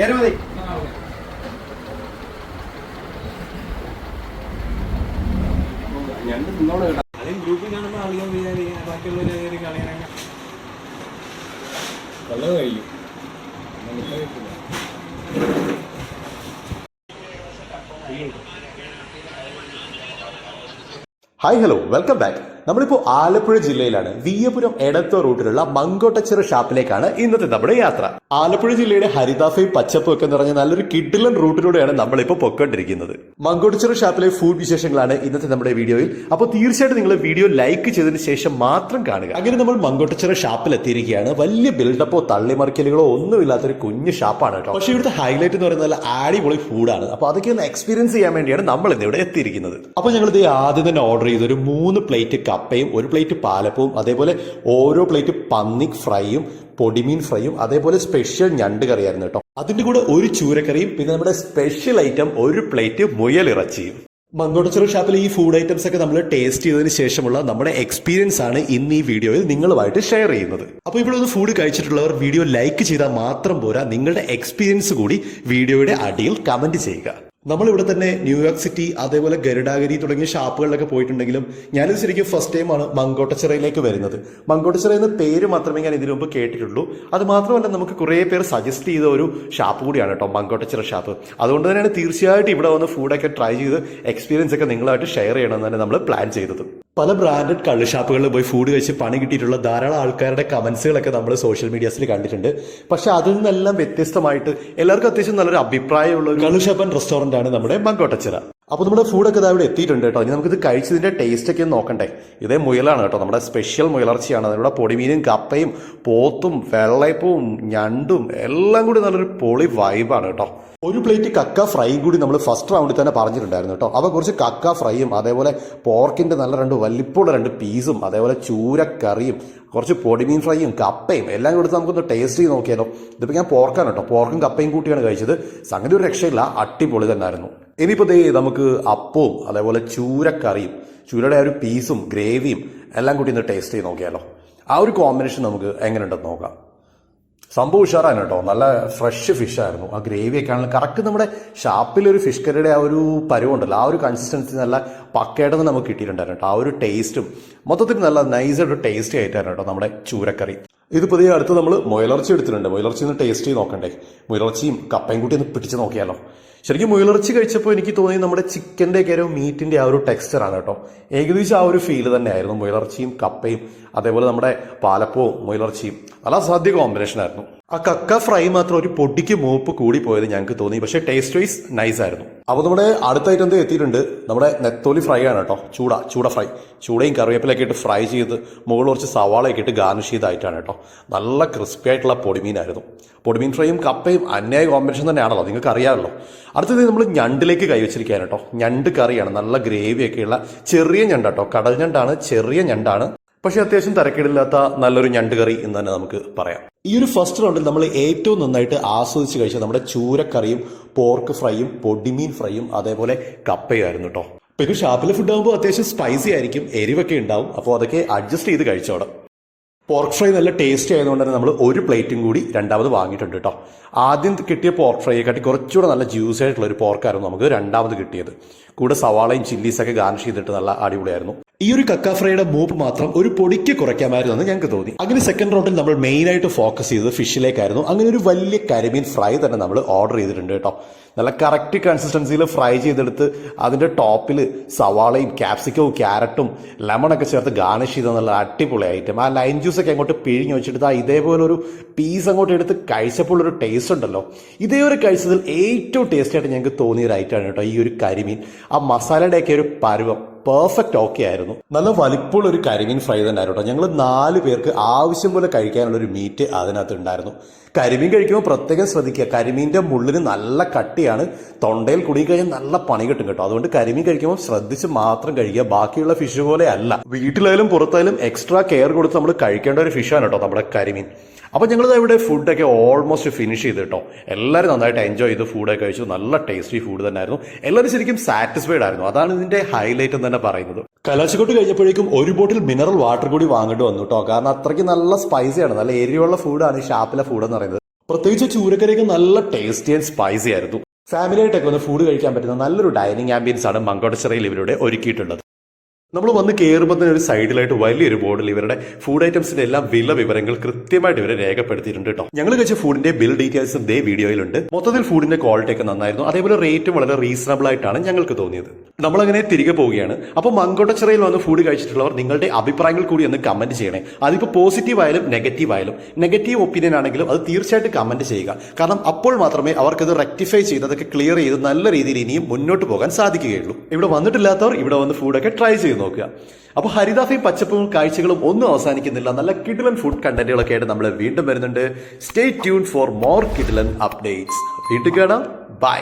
കേറി മതി. ഞണ്ട് തിന്നോളൂ കേട്ടോ. അല്ലെങ്കിൽ ഗ്രൂപ്പിൽ കാണുമ്പോൾ ആളുകൾ വിചാരിക്കും ബാക്കിയുള്ളവർ കയറി വെള്ളം കഴിക്കും ഹായ് ഹലോ വെൽക്കം ബാക്ക് നമ്മളിപ്പോൾ ആലപ്പുഴ ജില്ലയിലാണ് വിയ്യപുരം എടത്തോ റൂട്ടിലുള്ള മങ്കോട്ടച്ചിറ ഷാപ്പിലേക്കാണ് ഇന്നത്തെ നമ്മുടെ യാത്ര. ആലപ്പുഴ ജില്ലയുടെ ഹരിതാഫയും പച്ചപ്പും ഒക്കെ നിറഞ്ഞ നല്ലൊരു കിഡിലൻ റൂട്ടിലൂടെയാണ് നമ്മളിപ്പോൾ പൊയ്ക്കൊണ്ടിരിക്കുന്നത്. മങ്കോട്ടച്ചിറ ഷാപ്പിലെ ഫുഡ് വിശേഷങ്ങളാണ് ഇന്നത്തെ നമ്മുടെ വീഡിയോയിൽ. അപ്പോൾ തീർച്ചയായിട്ടും നിങ്ങൾ വീഡിയോ ലൈക്ക് ചെയ്തതിന് ശേഷം മാത്രം കാണുക. അങ്ങനെ നമ്മൾ മങ്കോട്ടച്ചിറ ഷാപ്പിൽ എത്തിയിരിക്കുകയാണ് വലിയ ബിൽഡപ്പോ തള്ളിമറിക്കലുകളോ ഒന്നുമില്ലാത്തൊരു കുഞ്ഞു ഷാപ്പാണ് കേട്ടോ. പക്ഷേ ഇവിടുത്തെ ഹൈലൈറ്റ് എന്ന് പറയുന്നത് നല്ല അടിപൊളി ഫുഡാണ് അപ്പോൾ അതൊക്കെ ഒന്ന് എക്സ്പീരിയൻസ് ചെയ്യാൻ വേണ്ടിയാണ് നമ്മൾ ഇന്ന് ഇവിടെ എത്തിയിരിക്കുന്നത്. അപ്പോൾ ഞങ്ങൾ ഇത് ആദ്യം തന്നെ ഓർഡർ ചെയ്തൊരു മൂന്ന് പ്ലേറ്റ് കപ്പയും ഒരു പ്ലേറ്റ് പാലപ്പവും അതേപോലെ ഓരോ പ്ലേറ്റ് പന്നി ഫ്രൈയും പൊടിമീൻ ഫ്രൈയും അതേപോലെ സ്പെഷ്യൽ ഞണ്ട് കറിയായിരുന്നു കേട്ടോ. അതിന്റെ കൂടെ ഒരു ചൂരക്കറിയും പിന്നെ നമ്മുടെ സ്പെഷ്യൽ ഐറ്റം ഒരു പ്ലേറ്റ് മുയലിറച്ചിയും മങ്കോട്ടച്ചിറ ഷാപ്പിലെ ഈ ഫുഡ് ഐറ്റംസ് ഒക്കെ നമ്മൾ ടേസ്റ്റ് ചെയ്തതിന് ശേഷമുള്ള നമ്മുടെ എക്സ്പീരിയൻസ് ആണ് ഇന്ന് ഈ വീഡിയോയിൽ നിങ്ങളുമായിട്ട് ഷെയർ ചെയ്യുന്നത്. അപ്പോൾ ഇവിടെ ഒന്ന് ഫുഡ് കഴിച്ചിട്ടുള്ളവർ വീഡിയോ ലൈക്ക് ചെയ്താൽ മാത്രം പോരാ നിങ്ങളുടെ എക്സ്പീരിയൻസ് കൂടി വീഡിയോയുടെ അടിയിൽ കമന്റ് ചെയ്യുക. നമ്മൾ ഇവിടെ തന്നെ ന്യൂയോർക്ക് സിറ്റി അതേപോലെ ഗരുഡാഗിരി തുടങ്ങിയ ഷാപ്പുകളിലൊക്കെ പോയിട്ടുണ്ടെങ്കിലും ഞാനിത് ശരിക്കും ഫസ്റ്റ് ടൈമാണ് മങ്കോട്ടച്ചിറയിലേക്ക് വരുന്നത്. മങ്കോട്ടച്ചിറ എന്ന പേര് മാത്രമേ ഞാൻ ഇതിനു മുമ്പ് കേട്ടിട്ടുള്ളൂ. അത് മാത്രമല്ല നമുക്ക് കുറേ പേർ സജസ്റ്റ് ചെയ്ത ഒരു ഷാപ്പ് കൂടിയാണ് കേട്ടോ മങ്കോട്ടച്ചിറ ഷാപ്പ്. അതുകൊണ്ട് തന്നെയാണ് തീർച്ചയായിട്ടും ഇവിടെ വന്ന് ഫുഡൊക്കെ ട്രൈ ചെയ്ത് എക്സ്പീരിയൻസ് ഒക്കെ നിങ്ങളായിട്ട് ഷെയർ ചെയ്യണമെന്ന് തന്നെ നമ്മൾ പ്ലാൻ ചെയ്തത്. പല ബ്രാൻഡഡ് കള്ള് ഷാപ്പുകളിൽ പോയി ഫുഡ് കഴിച്ച് പണി കിട്ടിയിട്ടുള്ള ധാരാളം ആൾക്കാരുടെ കമൻസുകളൊക്കെ നമ്മൾ സോഷ്യൽ മീഡിയാസിൽ കണ്ടിട്ടുണ്ട്. പക്ഷെ അതിൽ നിന്നെല്ലാം വ്യത്യസ്തമായിട്ട് എല്ലാവർക്കും അത്യാവശ്യം നല്ലൊരു അഭിപ്രായമുള്ള ഒരു കള്ള് ഷാപ്പ് ആൻഡ് റെസ്റ്റോറന്റ് ആണ് നമ്മുടെ മങ്കോട്ടച്ചിറ. അപ്പോൾ നമ്മുടെ ഫുഡൊക്കെ ഇവിടെ എത്തിയിട്ടുണ്ട് കേട്ടോ. ഇനി നമുക്കിത് കഴിച്ചതിന്റെ ടേസ്റ്റ് ഒക്കെ ഒന്ന് നോക്കണ്ടേ. ഇതേ മുയലാണ് കേട്ടോ. നമ്മുടെ സ്പെഷ്യൽ മുയലർച്ചയാണ്. അതിലൂടെ പൊടിമീനും കപ്പയും പോത്തും വെള്ളയപ്പവും ഞണ്ടും എല്ലാം കൂടി നല്ലൊരു പൊളി വൈബാണ് കേട്ടോ. ഒരു പ്ലേറ്റ് കക്ക ഫ്രൈയും കൂടി നമ്മൾ ഫസ്റ്റ് റൗണ്ടിൽ തന്നെ പറഞ്ഞിട്ടുണ്ടായിരുന്നു കേട്ടോ. അപ്പോൾ കുറച്ച് കക്ക ഫ്രൈയും അതേപോലെ പോർക്കിന്റെ നല്ല രണ്ട് വലിപ്പമുള്ള രണ്ട് പീസും അതേപോലെ ചൂരക്കറിയും കുറച്ച് പൊടിമീൻ ഫ്രൈയും കപ്പയും എല്ലാം കൊടുത്ത് നമുക്കൊന്ന് ടേസ്റ്റ് ചെയ്ത് നോക്കിയാലോ. ഇതിപ്പോൾ ഞാൻ പോർക്കാണ് കേട്ടോ. പോർക്കും കപ്പയും കൂട്ടിയാണ് കഴിച്ചത്. സംഗതി ഒരു രക്ഷയില്ല. അടിപൊളി തന്നെയായിരുന്നു ഇനിയിപ്പോൾ ദേ നമുക്ക് അപ്പവും അതേപോലെ ചൂരക്കറിയും ചൂരയുടെ ആ ഒരു പീസും ഗ്രേവിയും എല്ലാം കൂടി ഒന്ന് ടേസ്റ്റ് ചെയ്ത് നോക്കിയാലോ? ആ ഒരു കോമ്പിനേഷൻ നമുക്ക് എങ്ങനെയുണ്ടെന്ന് നോക്കാം. സംഭവം ഉഷാറാണ് കേട്ടോ. നല്ല ഫ്രഷ് ഫിഷ് ആയിരുന്നു. ആ ഗ്രേവിയൊക്കെ ആണെങ്കിലും കറക്റ്റ് നമ്മുടെ ഷാപ്പിൽ ഒരു ഫിഷ് കറിയുടെ ആ ഒരു പരുവുണ്ടല്ലോ. ആ ഒരു കൺസിസ്റ്റൻസി നല്ല പക്കയായിട്ട് തന്നെ നമുക്ക് കിട്ടിയിട്ടുണ്ടായിരുന്നു കേട്ടോ. ആ ഒരു ടേസ്റ്റും മൊത്തത്തിൽ നല്ല നൈസായിട്ട് ടേസ്റ്റി ആയിട്ടായിരുന്നു കേട്ടോ നമ്മുടെ ചൂരക്കറി. ഇത് പുതിയ അടുത്ത് നമ്മൾ മുയലർച്ചി എടുത്തിട്ടുണ്ട്. മുയലർച്ചി ഒന്ന് ടേസ്റ്റ് ചെയ്ത് നോക്കണ്ടേ? മുയലർച്ചിയും കപ്പയും കൂട്ടി ഒന്ന് പിടിച്ച് നോക്കിയാലോ? ശരിക്കും മുയലിറച്ചി കഴിച്ചപ്പോൾ എനിക്ക് തോന്നി നമ്മുടെ ചിക്കന്റെ ഒക്കെ ഒരു മീറ്റിന്റെ ആ ഒരു ടെക്സ്ചർ ആണ് കേട്ടോ. ഏകദേശം ആ ഒരു ഫീൽ തന്നെയായിരുന്നു മുയലിറച്ചിയും കപ്പയും അതേപോലെ നമ്മുടെ പാലപ്പവും മുയലിറച്ചിയും. നല്ല അസാധ്യ കോമ്പിനേഷൻ ആയിരുന്നു. ആ കക്ക ഫ്രൈ മാത്രം ഒരു പൊടിക്ക് മൂപ്പ് കൂടി പോയത് ഞങ്ങൾക്ക് തോന്നി. പക്ഷേ ടേസ്റ്റ് വൈസ് നൈസ് ആയിരുന്നു. അപ്പോൾ നമ്മുടെ അടുത്ത ഐറ്റം എന്തോ എത്തിയിട്ടുണ്ട്? നമ്മുടെ നെത്തോലി ഫ്രൈ ആണ് കേട്ടോ. ചൂട ചൂട ഫ്രൈ ചൂടയും കറിവേപ്പിലൊക്കെ ഇട്ട് ഫ്രൈ ചെയ്ത് മുകളിൽ കുറച്ച് സവാളയൊക്കെ ഇട്ട് ഗാർണിഷ് ചെയ്തായിട്ടാണ് കേട്ടോ. നല്ല ക്രിസ്പി ആയിട്ടുള്ള പൊടിമീനായിരുന്നു. പൊടിമീൻ ഫ്രൈയും കപ്പയും അന്യായ കോമ്പിനേഷൻ തന്നെയാണല്ലോ. നിങ്ങൾക്ക് അറിയാമല്ലോ. അടുത്തത് നമ്മൾ ഞണ്ടിലേക്ക് കൈവച്ചിരിക്കുകയാണ് കേട്ടോ. ഞണ്ട് കറിയാണ്. നല്ല ഗ്രേവിയൊക്കെയുള്ള ചെറിയ ഞണ്ട് കേട്ടോ. കടൽ ഞണ്ടാണ് ചെറിയ ഞണ്ടാണ്. പക്ഷെ അത്യാവശ്യം തരക്കേടില്ലാത്ത നല്ലൊരു ഞണ്ട് കറി എന്ന് തന്നെ നമുക്ക് പറയാം. ഈ ഒരു ഫസ്റ്റ് റൗണ്ടിൽ നമ്മൾ ഏറ്റവും നന്നായിട്ട് ആസ്വദിച്ച് കഴിച്ച നമ്മുടെ ചൂരക്കറിയും പോർക്ക് ഫ്രൈയും പൊടിമീൻ ഫ്രൈയും അതേപോലെ കപ്പയായിരുന്നു കേട്ടോ പിന്നെ ഷാപ്പിലെ ഫുഡ് ആകുമ്പോൾ അത്യാവശ്യം സ്പൈസി ആയിരിക്കും എരിവൊക്കെ ഉണ്ടാവും. അപ്പോൾ അതൊക്കെ അഡ്ജസ്റ്റ് ചെയ്ത് കഴിച്ചോടെ പോർക്ക് ഫ്രൈ നല്ല ടേസ്റ്റ് ആയതുകൊണ്ട് തന്നെ നമ്മൾ ഒരു പ്ലേറ്റും കൂടി രണ്ടാമത് വാങ്ങിയിട്ടുണ്ട് കേട്ടോ ആദ്യം കിട്ടിയ പോർക്ക് ഫ്രൈയെ കാട്ടി കുറച്ചുകൂടെ നല്ല ജ്യൂസ് ആയിട്ടുള്ള ഒരു പോർക്കായിരുന്നു നമുക്ക് രണ്ടാമത് കിട്ടിയത്. കൂടെ സവാളയും ചില്ലീസൊക്കെ ഗാർണിഷ് ചെയ്തിട്ട് നല്ല അടിപൊളിയായിരുന്നു. ഈ ഒരു കക്ക ഫ്രൈയുടെ മൂപ്പ് മാത്രം ഒരു പൊടിക്ക് കുറയ്ക്കാമായിരുന്നു ഞങ്ങൾക്ക് തോന്നി. അങ്ങനെ സെക്കൻഡ് റൗണ്ടിൽ നമ്മൾ മെയിൻ ആയിട്ട് ഫോക്കസ് ചെയ്തത് ഫിഷിലേക്കായിരുന്നു അങ്ങനെ ഒരു വലിയ കരിമീൻ ഫ്രൈ തന്നെ നമ്മൾ ഓർഡർ ചെയ്തിട്ടുണ്ട് കേട്ടോ നല്ല കറക്റ്റ് കൺസിസ്റ്റൻസിയിൽ ഫ്രൈ ചെയ്തെടുത്ത് അതിന്റെ ടോപ്പിൽ സവാളയും ക്യാപ്സിക്കവും ക്യാരറ്റും ലെമണൊക്കെ ചേർത്ത് ഗാർണിഷ് ചെയ്ത നല്ല അടിപൊളി ഐറ്റം ആ ലൈൻ ജ്യൂസ് ഒക്കെ അങ്ങോട്ട് പിഴിഞ്ഞ് വെച്ചിട്ട് ആ ഇതേപോലെ ഒരു പീസ് അങ്ങോട്ട് എടുത്ത് കഴിച്ചപ്പോൾ ഒരു ടേസ്റ്റ് ഉണ്ടല്ലോ. ഇതേ ഒരു കഴിച്ചതിൽ ഏറ്റവും ടേസ്റ്റ് ആയിട്ട് ഞങ്ങൾക്ക് തോന്നിയ ഒരു ഐറ്റമാണ് കേട്ടോ ഈ ഒരു കരിമീൻ. ആ മസാലയുടെയൊക്കെ ഒരു പരുവം. പെർഫെക്റ്റ് ഓക്കെ ആയിരുന്നു. നല്ല വലിപ്പമുള്ള ഒരു കരിമീൻ ഫ്രൈ തന്നെ ആയിരുന്നു ഞങ്ങൾ നാല് പേർക്ക് ആവശ്യം പോലെ കഴിക്കാനുള്ള ഒരു മീറ്റ് അതിനകത്ത് ഉണ്ടായിരുന്നു. കരിമീൻ കഴിക്കുമ്പോൾ പ്രത്യേകം ശ്രദ്ധിക്കുക. കരിമീന്റെ മുള്ളിന് നല്ല കട്ടിയാണ്. തൊണ്ടയിൽ കുടുങ്ങിക്കഴിഞ്ഞാൽ നല്ല പണി കിട്ടും കേട്ടോ. അതുകൊണ്ട് കരിമീൻ കഴിക്കുമ്പോൾ ശ്രദ്ധിച്ച് മാത്രം കഴിക്കുക. ബാക്കിയുള്ള ഫിഷ് പോലെ അല്ല. വീട്ടിലായാലും പുറത്തായാലും എക്സ്ട്രാ കെയർ കൊടുത്ത് നമ്മൾ കഴിക്കേണ്ട ഒരു ഫിഷാണ് കേട്ടോ നമ്മുടെ കരിമീൻ. അപ്പോൾ ഞങ്ങൾ ഇവിടെ ഫുഡൊക്കെ ഓൾമോസ്റ്റ് ഫിനിഷ് ചെയ്ത് കേട്ടോ എല്ലാവരും നന്നായിട്ട് എൻജോയ് ചെയ്ത് ഫുഡൊക്കെ കഴിച്ചു. നല്ല ടേസ്റ്റി ഫുഡ് തന്നെ ആയിരുന്നു എല്ലാവരും ശരിക്കും സാറ്റിസ്ഫൈഡ് ആയിരുന്നു. അതാണ് ഇതിന്റെ ഹൈലൈറ്റ് എന്ന് തന്നെ പറയുന്നത്. കലാശക്കോട്ട് കഴിഞ്ഞപ്പോഴേക്കും ഒരു ബോട്ടിൽ മിനറൽ വാട്ടർ കൂടി വാങ്ങിട്ട് വന്നു കേട്ടോ കാരണം അത്രയ്ക്ക് നല്ല സ്പൈസിയാണ് നല്ല എരിവുള്ള ഫുഡാണ് ഈ ഷാപ്പിലെ ഫുഡ് എന്ന് പറയുന്നത്. പ്രത്യേകിച്ച് ചൂരക്കരയ്ക്ക് നല്ല ടേസ്റ്റി ആൻഡ് സ്പൈസി ആയിരുന്നു. ഫാമിലി ആയിട്ടൊക്കെ ഒന്ന് ഫുഡ് കഴിക്കാൻ പറ്റുന്ന നല്ലൊരു ഡൈനിങ് ആംബിയൻസ് ആണ് മങ്കോട്ടച്ചിറയിൽ ഇവരുടെ ഒരുക്കിയിട്ടുള്ളത്. നമ്മൾ വന്ന് കയറുമ്പോൾ തന്നെ ഒരു സൈഡിലായിട്ട് വലിയൊരു ബോർഡിൽ ഇവരുടെ ഫുഡ് ഐറ്റംസിന്റെ എല്ലാം വില വിവരങ്ങൾ കൃത്യമായിട്ട് ഇവരെ രേഖപ്പെടുത്തിയിട്ടുണ്ട് കേട്ടോ. ഞങ്ങൾ കഴിച്ച ഫുഡിന്റെ ബിൽ ഡീറ്റെയിൽസും ദേ വീഡിയോയിലുണ്ട്. മൊത്തത്തിൽ ഫുഡിന്റെ ക്വാളിറ്റി ഒക്കെ നന്നായിരുന്നു. അതേപോലെ റേറ്റും വളരെ റീസണബിൾ ആയിട്ടാണ് ഞങ്ങൾക്ക് തോന്നിയത്. നമ്മളങ്ങനെ തിരികെ പോവുകയാണ്. അപ്പോൾ മങ്കോട്ടച്ചിറയിൽ വന്ന് ഫുഡ് കഴിച്ചിട്ടുള്ളവർ നിങ്ങളുടെ അഭിപ്രായങ്ങൾ കൂടി ഒന്ന് കമന്റ് ചെയ്യണേ. അതിപ്പോൾ പോസിറ്റീവ് ആയാലും നെഗറ്റീവ് ആയാലും നെഗറ്റീവ് ഒപ്പീനിയൻ ആണെങ്കിലും അത് തീർച്ചയായിട്ടും കമന്റ് ചെയ്യുക. കാരണം അപ്പോൾ മാത്രമേ അവർക്കത് റെക്ടിഫൈ ചെയ്ത് അതൊക്കെ ക്ലിയർ ചെയ്ത് നല്ല രീതിയിൽ ഇനിയും മുന്നോട്ട് പോകാൻ സാധിക്കുകയുള്ളൂ. ഇവിടെ വന്നിട്ടില്ലാത്തവർ ഇവിടെ വന്ന് ഫുഡൊക്കെ ട്രൈ ചെയ്ത് നോക്കുക. അപ്പോൾ ഹരിതാഫയും പച്ചപ്പും കാഴ്ചകളും ഒന്നും അവസാനിക്കുന്നില്ല. നല്ല കിഡിലൻ ഫുഡ് കണ്ടന്റുകളൊക്കെ ആയിട്ട് നമ്മൾ വീണ്ടും വരുന്നുണ്ട്. സ്റ്റേ ട്യൂൺ ഫോർ മോർ കിഡിലൻ അപ്ഡേറ്റ്സ് വീണ്ടും കാണാം. ബൈ